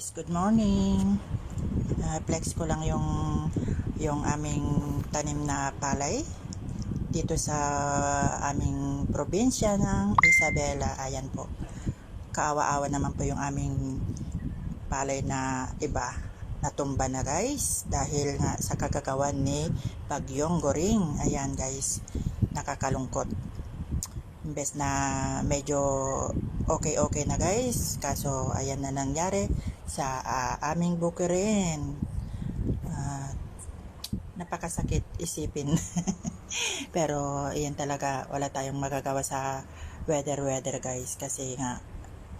guys, good morning. Ah, flex ko lang yung yung aming tanim na palay dito sa aming probinsya ng Isabela. Ayan po. Kaawa-awa naman po yung aming palay na iba natumba na guys dahil nga sa kagagawan ni Bagyong Goring. Ayan guys, nakakalungkot. Imbes na medyo okay-okay na guys. Kaso ayan na nangyari sa ah, aming bukirin. Ah, napakasakit isipin. Pero ayan talaga wala tayong magagawa sa weather weather guys kasi nga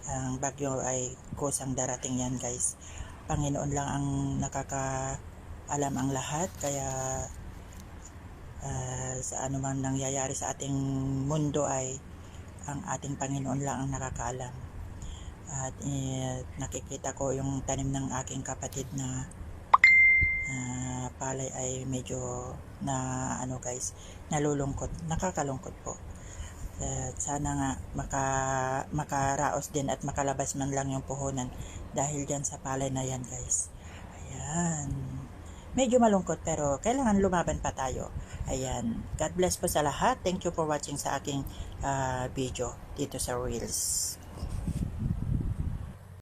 ang bagyo ay kusang darating yan guys. Panginoon lang ang nakaka alam ang lahat kaya ah, sa man nangyayari sa ating mundo ay ang ating Panginoon lang ang nakakaalam. At eh, nakikita ko yung tanim ng aking kapatid na ah, palay ay medyo na ano guys, nalulungkot, nakakalungkot po. At sana nga maka, makaraos din at makalabas man lang yung puhunan dahil dyan sa palay na yan guys. Ayan. Medyo malungkot pero kailangan lumaban pa tayo. Ayan. God bless po sa lahat. Thank you for watching sa aking ah, video dito sa Reels.